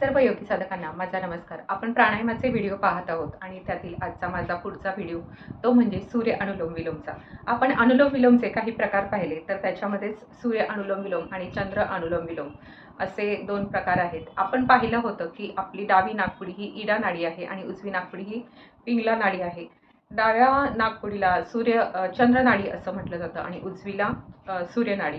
सर्व योगी साधकांना माझा नमस्कार. आपण प्राणायामाचे व्हिडिओ पाहत आहोत आणि त्यातील आजचा माझा पुढचा व्हिडिओ तो म्हणजे सूर्य अनुलोम विलोमचा. आपण अनुलोम विलोमचे काही प्रकार पाहिले तर त्याच्यामध्येच सूर्य अनुलोम विलोम आणि चंद्र अनुलोम विलोम असे दोन प्रकार आहेत. आपण पाहिलं होतं की आपली डावी नागपुडी ही इडा नाडी आहे आणि उजवी नागपुडी ही पिंगला नाडी आहे. डाव्या नागपुडीला सूर्य चंद्र नाडी असं म्हटलं जातं आणि उजवीला सूर्यनाडी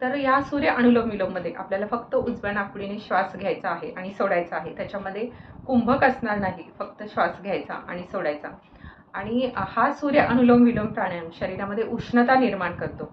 तर या सूर्य अनुलोम विलोममध्ये आपल्याला फक्त उजव्या नागपुडीने श्वास घ्यायचा आहे आणि सोडायचा आहे. त्याच्यामध्ये कुंभक असणार नाही फक्त श्वास घ्यायचा आणि सोडायचा. आणि हा सूर्य अनुलोम विलोम प्राणायाम शरीरामध्ये उष्णता निर्माण करतो.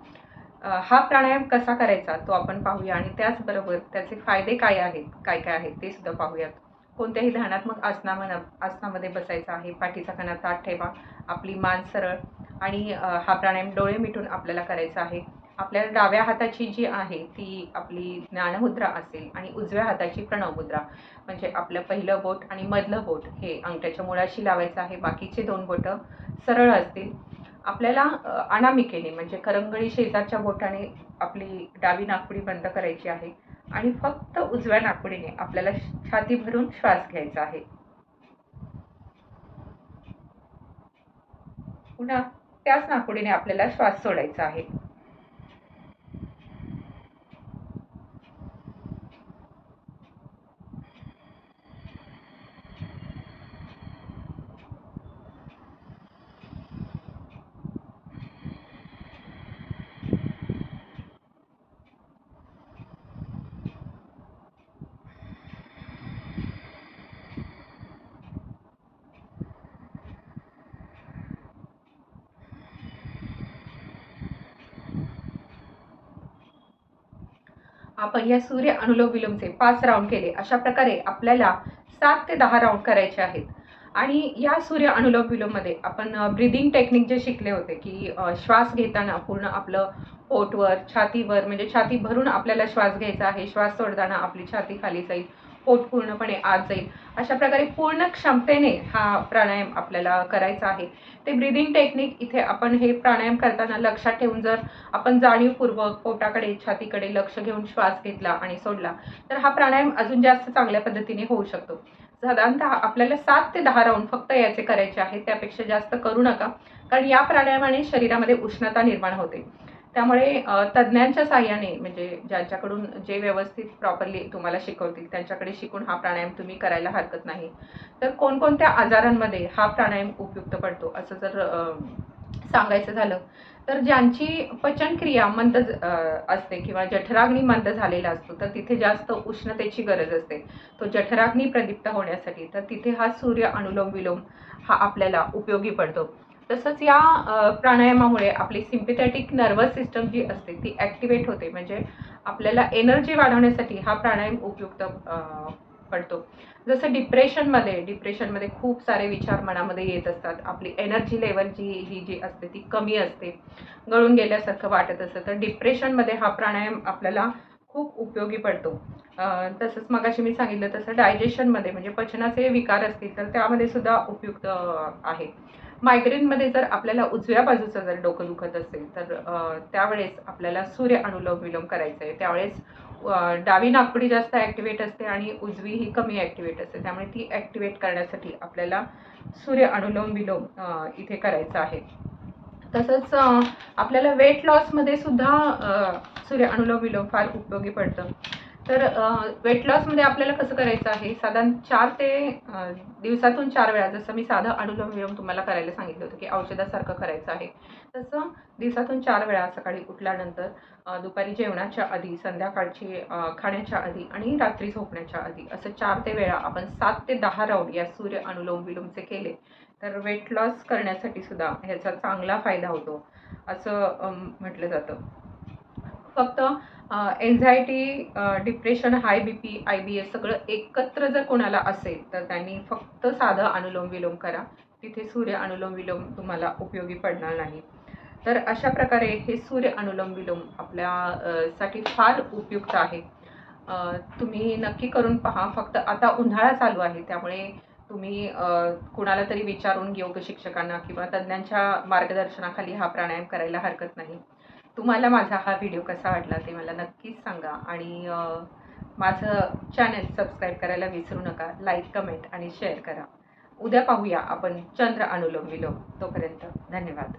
हा प्राणायाम कसा करायचा तो आपण पाहूया आणि त्याचबरोबर त्याचे फायदे काय आहेत काय काय आहेत ते सुद्धा पाहूयात. कोणत्याही ध्यानात्मक आसनामध्ये आसनामध्ये बसायचं आहे पाठीचा कणा ताट ठेवा आपली मान सरळ आणि हा प्राणायाम डोळे मिटून आपल्याला करायचा आहे. आपल्या डाव्या हाताची जी आहे ती आपली ज्ञानमुद्रा असेल आणि उजव्या हाताची प्रणवमुद्रा. म्हणजे आपलं पहिलं बोट आणि मधलं बोट हे अंगठ्याच्या मुळाशी लावायचं आहे. बाकीचे दोन बोटं सरळ असतील. आपल्याला अनामिकेने म्हणजे करंगळी शेजारच्या बोटाने आपली डावी नागपुडी बंद करायची आहे आणि फक्त उजव्या नागपुडीने आपल्याला छाती भरून श्वास घ्यायचा आहे. पुन्हा त्याच नागपुडीने आपल्याला श्वास सोडायचा आहे. आपण या सूर्य अनुलोम विलोमचे पाच राऊंड केले. अशा प्रकारे आपल्याला सात ते दहा राऊंड करायचे आहेत. आणि या सूर्य अनुलोम विलोममध्ये आपण ब्रिदिंग टेक्निक जे शिकले होते की श्वास घेताना पूर्ण आपलं पोटवर छातीवर म्हणजे छाती भरून आपल्याला श्वास घ्यायचा आहे. श्वास सोडताना आपली छाती खाली जाईल. पोट पूर्णपणे आत जाईल. अशा प्रकारे पूर्ण क्षमतेने हा प्राणायाम आपल्याला करायचा आहे. ते ब्रिदिंग टेक्निक इथे आपण हे प्राणायाम करताना लक्षात ठेवून जर आपण जाणीवपूर्वक पोटाकडे छातीकडे लक्ष घेऊन श्वास घेतला आणि सोडला तर हा प्राणायाम अजून जास्त चांगल्या पद्धतीने होऊ शकतो. साधारणतः आपल्याला सात ते दहा राऊंड फक्त याचे करायचे आहेत त्यापेक्षा जास्त करू नका कारण या प्राणायामाने शरीरामध्ये उष्णता निर्माण होते. त्यामुळे तज्ज्ञांच्या साह्याने म्हणजे ज्यांच्याकडून जे व्यवस्थित प्रॉपरली तुम्हाला शिकवतील त्यांच्याकडे शिकून हा प्राणायाम तुम्ही करायला हरकत नाही. तर कोणकोणत्या आजारांमध्ये हा प्राणायाम उपयुक्त पडतो असं जर सांगायचं झालं तर ज्यांची पचनक्रिया मंद असते किंवा जठराग्नी मंद झालेला असतो तर तिथे जास्त उष्णतेची गरज असते. तो जठराग्नी प्रदीप्त होण्यासाठी तर तिथे हा सूर्य अनुलोम विलोम हा आपल्याला उपयोगी पडतो. तसंच या प्राणायामामुळे आपली सिम्पिथॅटिक नर्वस सिस्टम जी असते ती ॲक्टिवेट होते. म्हणजे आपल्याला एनर्जी वाढवण्यासाठी हा प्राणायाम उपयुक्त पडतो. जसं डिप्रेशनमध्ये डिप्रेशनमध्ये खूप सारे विचार मनामध्ये येत असतात. आपली एनर्जी लेवल जी ही जी असते ती कमी असते. गळून गेल्यासारखं वाटत असतं. तर डिप्रेशनमध्ये हा प्राणायाम आपल्याला खूप उपयोगी पडतो. तसंच मगाशी मी सांगितलं तसं डायजेशनमध्ये म्हणजे पचनाचे विकार असतील तर त्यामध्ये सुद्धा उपयुक्त आहे. मायग्रेनमध्ये जर आपल्याला उजव्या बाजूचं जर डोकं दुखत असेल तर त्यावेळेस आपल्याला सूर्य अनुलोम विलोम करायचं आहे त्यावेळेस डावी नागपुडी जास्त ॲक्टिवेट असते आणि उजवी ही कमी ॲक्टिवेट असते. त्यामुळे ती ॲक्टिवेट करण्यासाठी आपल्याला सूर्य अनुलोम विलोम इथे करायचं आहे. तसंच आपल्याला वेट लॉसमध्ये सुद्धा सूर्य अनुलोम विलोम फार उपयोगी पडतं. तर वेट लॉसमध्ये आपल्याला कसं करायचं आहे? साधारण चार ते दिवसातून चार वेळा जसं मी साधं अनुलोम विलोम तुम्हाला करायला सांगितलं होतं की औषधासारखं करायचं आहे. तसं दिवसातून चार वेळा सकाळी उठल्यानंतर दुपारी जेवणाच्या आधी संध्याकाळची खाण्याच्या आधी आणि रात्री झोपण्याच्या आधी असं चार ते वेळा आपण सात ते दहा राऊंड या सूर्य अनुलोम विलोमचे केले तर वेट लॉस करण्यासाठी सुद्धा ह्याचा चांगला फायदा होतो असं म्हटलं जातं. फक्त anxiety depression high B P I B S सगळं एकत्र जर कोणाला असेल तर त्यांनी फक्त साधं अनुलोम विलोम करा. तिथे सूर्य अनुलोम विलोम तुम्हाला उपयोगी पडणार नाही. तर अशा प्रकारे हे सूर्य अनुलोम विलोम आपल्या साठी फार उपयुक्त आहे. तुम्ही नक्की करून पहा. फक्त आता उन्हाळा चालू आहे त्यामुळे तुम्ही कुणाला तरी विचारून योग शिक्षकांना किंवा तज्ज्ञांच्या मार्गदर्शनाखाली हा प्राणायाम करायला हरकत नाही. तुम्हाला माझा हा व्हिडिओ कसा वाटला ते मला नक्कीच सांगा. आणि माझं चॅनल सबस्क्राईब करायला विसरू नका. लाईक कमेंट आणि शेअर करा. उद्या पाहूया आपण चंद्र अनुलोम विलोम. तोपर्यंत धन्यवाद.